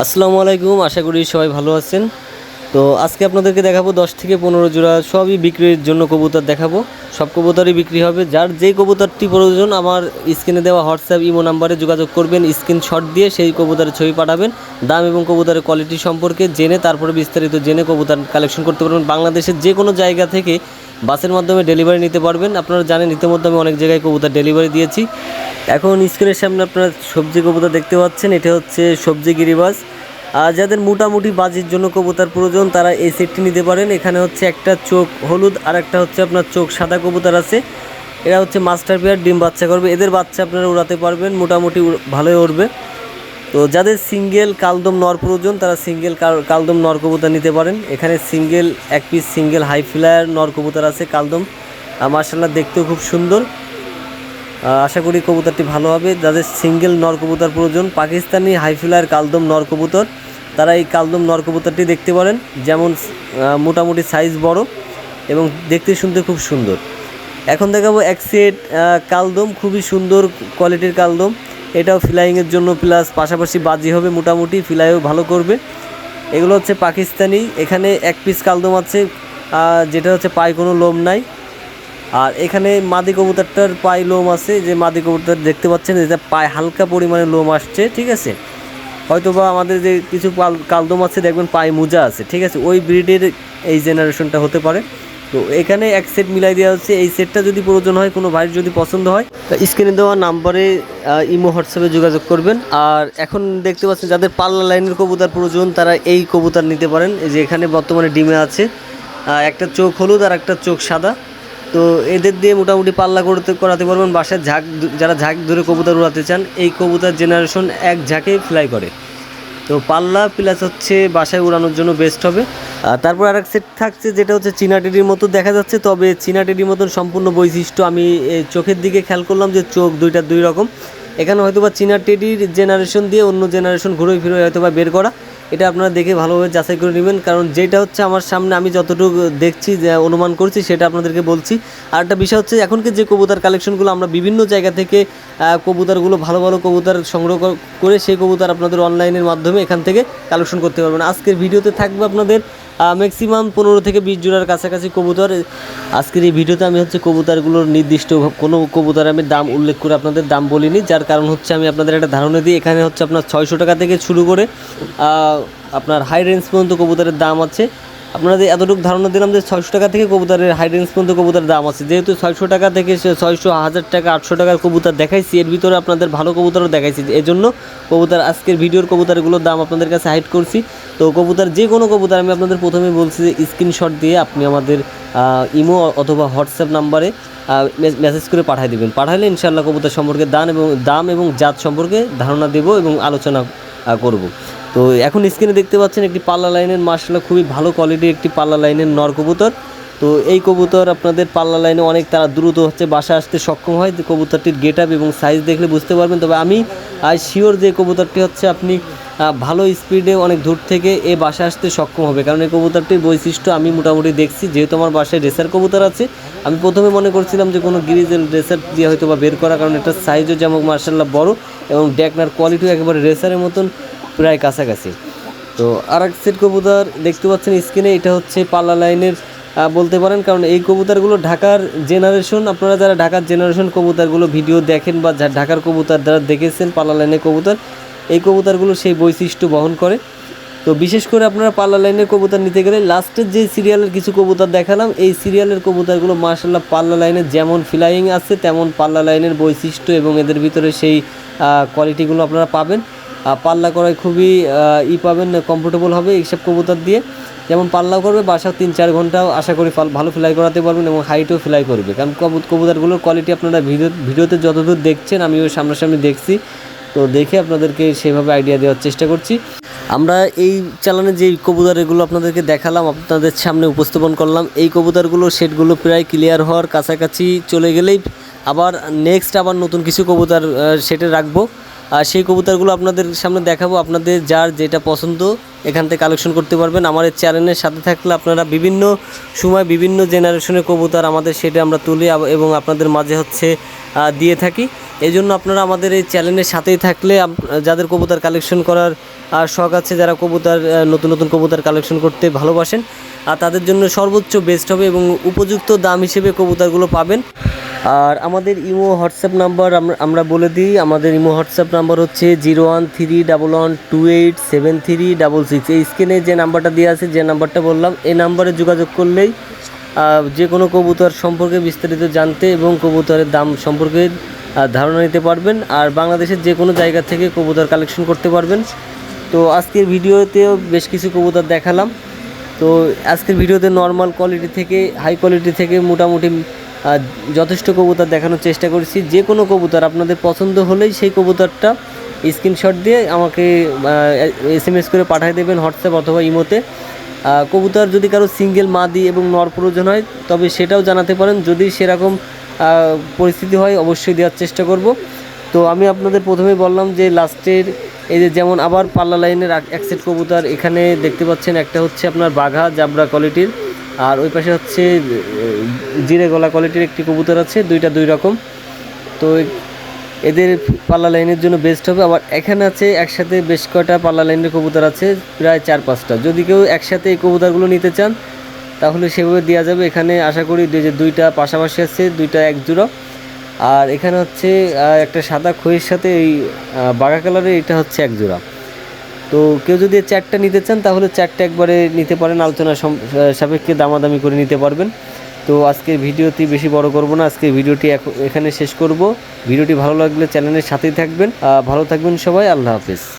আসসালামু আলাইকুম, আশা করি সবাই ভালো আছেন। তো আজকে আপনাদেরকে দেখাবো দশ থেকে পনেরো জোড়া সবই বিক্রির জন্য কবুতর দেখাবো। সব কবুতরই বিক্রি হবে। যার যেই কবুতরটি প্রয়োজন, আমার স্ক্রিনে দেওয়া হোয়াটসঅ্যাপ, ইমো নাম্বারে যোগাযোগ করবেন, স্ক্রিনশট দিয়ে সেই কবুতরের ছবি পাঠাবেন। দাম এবং কবুতরের কোয়ালিটি সম্পর্কে জেনে, তারপরে বিস্তারিত জেনে কবুতর কালেকশন করতে পারবেন। বাংলাদেশের যে কোনো জায়গা থেকে বাসের মাধ্যমে ডেলিভারি নিতে পারবেন। আপনারা জানেন, ইতিমধ্যে আমি অনেক জায়গায় কবুতর ডেলিভারি দিয়েছি। এখন স্ক্রিনের সামনে আপনারা সবজি কবুতর দেখতে পাচ্ছেন, এটা হচ্ছে সবজি গিরিবাজ। আর যাদের মোটামুটি বাজির জন্য কবুতর প্রয়োজন, তারা এই সেটটি নিতে পারেন। এখানে হচ্ছে একটা চোখ হলুদ, আর একটা হচ্ছে আপনার চোখ সাদা কবুতর আছে। এরা হচ্ছে মাস্টার পেয়ার ডিম বাচ্চা করবে। এদের বাচ্চা আপনারা উড়াতে পারবেন, মোটামুটি ভালোই উড়বে। তো যাদের সিঙ্গেল কালদম নর প্রয়োজন তারা সিঙ্গেল কালদম নর কবুতর নিতে পারেন। এখানে সিঙ্গেল, এক পিস সিঙ্গেল হাই ফ্লায়ার নর কবুতর আছে কালদম। মার্শাল্লাহ দেখতেও খুব সুন্দর। আশা করি কবুতরটি ভালো হবে। যাদের সিঙ্গেল নর কবুতর প্রয়োজন, পাকিস্তানি হাইফিলার কালদম নর কবুতর তারা এই কালদম নর কবুতরটি দেখতে পারেন। যেমন মোটামুটি সাইজ বড় এবং দেখতে শুনতে খুব সুন্দর। এখন দেখাবো এক সেট কালদম, খুবই সুন্দর কোয়ালিটির কালদম। এটাও ফ্লাইংয়ের জন্য প্লাস পাশাপাশি বাজি হবে মোটামুটি, ফ্লাইও ভালো করবে। এগুলো হচ্ছে পাকিস্তানি, এখানে এক পিস কালদম আছে যেটা হচ্ছে পায়ে কোনো লোম নাই। আর এখানে মাদি কবুতরটার পায়ে লোম আছে, যে মাদি কবুতর দেখতে পাচ্ছেন, এটা পায়ে হালকা পরিমাণে লোম আসছে, ঠিক আছে? হয়তো বা আমাদের যে কিছু কালদম আছে, দেখবেন পায়ে মোজা আছে, ঠিক আছে? ওই ব্রিডের এই জেনারেশনটা হতে পারে। তো এখানে এক সেট মিলাই দেওয়া হচ্ছে। এই সেটটা যদি প্রয়োজন হয়, কোনো ভাইয়ের যদি পছন্দ হয়। স্ক্রিনে দেওয়া নাম্বারে ইমো, হোয়াটসঅ্যাপে যোগাযোগ করবেন। আর এখন দেখতে পাচ্ছেন, যাদের পাল্লা লাইনের কবুতর প্রয়োজন, তারা এই কবুতর নিতে পারেন। যে এখানে বর্তমানে ডিমে আছে। একটা চোখ হলুদ আর একটা চোখ সাদা। তো এদের দিয়ে মোটামুটি পাল্লা করতে, করাতে পারবেন। বাসায় ঝাঁক, যারা ঝাঁক ধরে কবুতর উড়াতে চান, এই কবুতর জেনারেশন এক ঝাঁকে ফ্লাই করে। তো পাল্লা প্লাস হচ্ছে বাসায় উড়ানোর জন্য বেস্ট হবে। আর তারপর আরেক সেট থাকছে যেটা হচ্ছে চীনা টেডির মতো দেখা যাচ্ছে, তবে চীনা টেডির মতন সম্পূর্ণ বৈশিষ্ট্য আমি চোখের দিকে খেয়াল করলাম যে চোখ দুইটা দুই রকম। এখানে হয়তো বা চীনা টেডির জেনারেশন দিয়ে অন্য জেনারেশন ঘুরে ফিরে হয়তো বা বের করা। এটা আপনারা দেখে ভালোভাবে যাচাই করে নেবেন, কারণ যেটা হচ্ছে আমার সামনে আমি যতটুকু দেখছি, যে অনুমান করছি সেটা আপনাদেরকে বলছি। আর একটা বিষয় হচ্ছে এখনকার যে কবুতর কালেকশনগুলো আমরা বিভিন্ন জায়গা থেকে কবুতরগুলো ভালো ভালো কবুতর সংগ্রহ করে সেই কবুতর আপনাদের অনলাইনের মাধ্যমে এখান থেকে কালেকশন করতে পারবেন। আজকের ভিডিওতে থাকবে আপনাদের ম্যাক্সিমাম পনেরো থেকে বিশ জোড়ার কাছাকাছি কবুতর। আজকের এই ভিডিওতে আমি হচ্ছে কবুতরগুলোর নির্দিষ্ট কোনো কবুতর আমি দাম উল্লেখ করে আপনাদের দাম বলিনি, যার কারণ হচ্ছে আমি আপনাদের একটা ধারণা দিই, এখানে হচ্ছে আপনার ছয়শো টাকা থেকে শুরু করে আপনার হাই রেঞ্জ পর্যন্ত কবুতরের দাম আছে। আপনাদের এতটুকু ধারণা দিলাম যে ছয়শো টাকা থেকে কবুতরের হাই রেঞ্জ পর্যন্ত কবুতরের দাম আছে। যেহেতু ছয়শো টাকা থেকে ছয়শো, হাজার টাকা, আটশো টাকার কবুতর দেখাইছি, এর ভিতরে আপনাদের ভালো কবুতরও দেখাইছি। এই জন্য কবুতর, আজকের ভিডিওর কবুতরগুলোর দাম আপনাদের কাছে হাইড করছি। তো কবুতর, যে কোনো কবুতর আমি আপনাদের প্রথমে বলছি যে স্ক্রিনশট দিয়ে আপনি আমাদের ইমো অথবা হোয়াটসঅ্যাপ নাম্বারে মেসেজ করে পাঠিয়ে দেবেন। পাঠালে ইনশাল্লাহ কবুতর সম্পর্কে দান এবং, দাম এবং জাত সম্পর্কে ধারণা দেব এবং আলোচনা করব। তো এখন স্ক্রিনে দেখতে পাচ্ছেন একটি পাল্লা লাইনের মার্শাল্লাহ খুবই ভালো কোয়ালিটির একটি পাল্লা লাইনের নর কবুতর। তো এই কবুতর আপনাদের পাল্লা লাইনে অনেক তারা দ্রুত হচ্ছে বাসা আসতে সক্ষম হয়। কবুতরটির গেট আপ এবং সাইজ দেখলে বুঝতে পারবেন। তবে আমি আজ শিওর যে কবুতরটি হচ্ছে আপনি ভালো স্পিডে অনেক দূর থেকে এ বাসা আসতে সক্ষম হবে। কারণ এই কবুতরটির বৈশিষ্ট্য আমি মোটামুটি দেখছি, যেহেতু আমার বাসায় রেসার কবুতর আছে। আমি প্রথমে মনে করছিলাম যে কোনো গিরিজেল রেসার দিয়ে হয়তো বা বের করা কারণ এটার সাইজও যেমন মার্শাল্লাহ বড় এবং ড্যাকনার কোয়ালিটিও একেবারে রেসারের মতন। প্রায় কাছাকাছি। তো আর এক সেট কবুতর দেখতে পাচ্ছেন স্ক্রিনে, এটা হচ্ছে পাল্লা লাইনের বলতে পারেন, কারণ এই কবুতরগুলো ঢাকার জেনারেশন আপনারা যারা ঢাকার জেনারেশন কবুতরগুলো ভিডিও দেখেন বা ঢাকার কবুতর যারা দেখেছেন, পাল্লা লাইনের কবুতর, এই কবুতরগুলো সেই বৈশিষ্ট্য বহন করে। তো বিশেষ করে আপনারা পাল্লা লাইনের কবুতর নিতে গেলে লাস্টের যে সিরিয়ালের কিছু কবুতর দেখালাম, এই সিরিয়ালের কবুতরগুলো মার্শাল্লাহ পাল্লা লাইনের যেমন ফ্লাইং আছে, তেমন পাল্লা লাইনের বৈশিষ্ট্য এবং এদের ভিতরে সেই কোয়ালিটিগুলো আপনারা পাবেন। পাল্লা করায় খুবই ই পাবেন কমফোর্টেবল হবে এইসব কবুতর দিয়ে। যেমন পাল্লাও করবে বাসা তিন চার ঘন্টাও আশা করি ভালো ফ্লাই করাতে পারবেন এবং হাইটও ফ্লাই করবে। কারণ কবুত কবুতরগুলোর কোয়ালিটি আপনারা ভিডিও ভিডিওতে যতদূর দেখছেন আমি ওই সামনাসামনি দেখছি। তো দেখে আপনাদেরকে সেভাবে আইডিয়া দেওয়ার চেষ্টা করছি। আমরা এই চালানে যে কবুতরগুলো আপনাদেরকে দেখালাম, আপনাদের সামনে উপস্থাপন করলাম, এই কবুতরগুলো সেটগুলো প্রায় ক্লিয়ার হওয়ার কাছাকাছি চলে গেলেই আবার নেক্সট আবার নতুন কিছু কবুতর সেটে রাখব। আর সেই কবুতরগুলো আপনাদের সামনে দেখাবো। আপনাদের যার যেটা পছন্দ, এখান থেকে কালেকশন করতে পারবেন। আমার এই চ্যানেলের সাথে থাকলে আপনারা বিভিন্ন সময় বিভিন্ন জেনারেশনের কবুতর আমাদের সেটা আমরা তুলি এবং আপনাদের মাঝে হচ্ছে দিয়ে থাকি। এই জন্য আপনারা আমাদের এই চ্যানেলের সাথেই থাকলে যাদের কবুতর কালেকশন করার শখ আছে, যারা কবুতর নতুন নতুন কবুতর কালেকশন করতে ভালোবাসেন আর তাদের জন্য সর্বোচ্চ বেস্ট হবে এবং উপযুক্ত দাম হিসেবে কবুতরগুলো পাবেন। আর আমাদের ইমো হোয়াটসঅ্যাপ নাম্বার আমরা বলে দিই, আমাদের ইমো হোয়াটসঅ্যাপ নাম্বার হচ্ছে zero one three double one two eight seven three double six. এই স্ক্রিনে যে নাম্বারটা দেওয়া আছে, যে নাম্বারটা বললাম, এই নাম্বারে যোগাযোগ করলেই যে কোনো কবুতর সম্পর্কে বিস্তারিত জানতে এবং কবুতরের দাম সম্পর্কে ধারণা নিতে পারবেন আর বাংলাদেশের যে কোনো জায়গা থেকে কবুতর কালেকশন করতে পারবেন। তো আজকের ভিডিওতেও বেশ কিছু কবুতর দেখালাম। তো আজকের ভিডিওতে নর্মাল কোয়ালিটি থেকে হাই কোয়ালিটি থেকে মোটামুটি যথেষ্ট কবুতর দেখানোর চেষ্টা করেছি। যে কোনো কবুতর আপনাদের পছন্দ হলেই সেই কবুতরটা স্ক্রিনশট দিয়ে আমাকে এস এম এস করে পাঠিয়ে দেবেন হোয়াটসঅ্যাপ অথবা ইমোতে। কবুতর যদি কারও সিঙ্গেল মাদি এবং নর প্রয়োজন হয়, তবে সেটাও জানাতে পারেন। যদি সেরকম পরিস্থিতি হয়, অবশ্যই দেওয়ার চেষ্টা করব। তো আমি আপনাদের প্রথমেই বললাম যে লাস্টের এই যে যেমন আবার পাল্লা লাইনের এক সেট কবুতর এখানে দেখতে পাচ্ছেন, একটা হচ্ছে আপনার বাঘা জাবরা কোয়ালিটির আর ওই পাশে হচ্ছে জিরে গলা কোয়ালিটির একটি কবুতর আছে, দুইটা দুই রকম। তো এদের পাল্লা লাইনের জন্য বেস্ট হবে। আবার এখানে আছে, একসাথে বেশ কয়টা পাল্লা লাইনের কবুতর আছে, প্রায় চার পাঁচটা। যদি কেউ একসাথে এই কবুতরগুলো নিতে চান, তাহলে সেভাবে দেওয়া যাবে। এখানে আশা করি যে দুইটা পাশাপাশি আছে, দুইটা এক জোড়া। আর এখানে হচ্ছে একটা সাদা খইয়ের সাথে এই বাঘা কালারের এটা হচ্ছে এক জোড়া। তো কেউ যদি চারটা নিতে চান, তাহলে চারটা একবারে নিতে পারেন। আলোচনা সাপেক্ষে দামাদামি করে নিতে পারবেন। তো আজকের ভিডিওটি বেশি বড় করব না। আজকের ভিডিওটি এখ- এখানে শেষ করব। ভিডিওটি ভালো লাগলে চ্যানেলের সাথেই থাকবেন। ভালো থাকবেন সবাই। আল্লাহ হাফেজ।